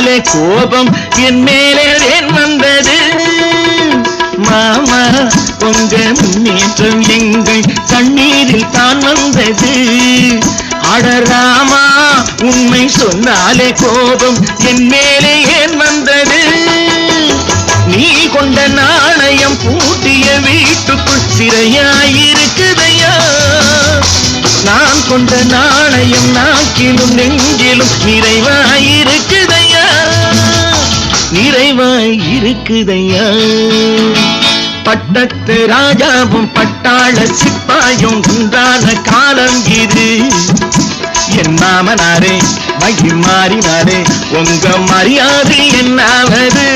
சொன்னாலே கோபம் என் மேலே ஏன் வந்தது. மாமா உங்க முன்னேற்றம் எங்கள் கண்ணீரில் தான் வந்தது. அடராமா உண்மை சொன்னாலே கோபம் என் மேலே ஏன் வந்தது? நீ கொண்ட நாணயம் பூட்டிய வீட்டுக்குள் சிறையாயிருக்குதையா? நான் கொண்ட நாணயம் நாக்கிலும் நெஞ்சிலும் நிறை இருக்குதையா? பட்டத்து ராஜாவும் பட்டாள சிப்பாயும் உண்டான காலம் இது. என் மாமனாரே மகி மாறினாரே உங்க மரியாதை என்னாவது?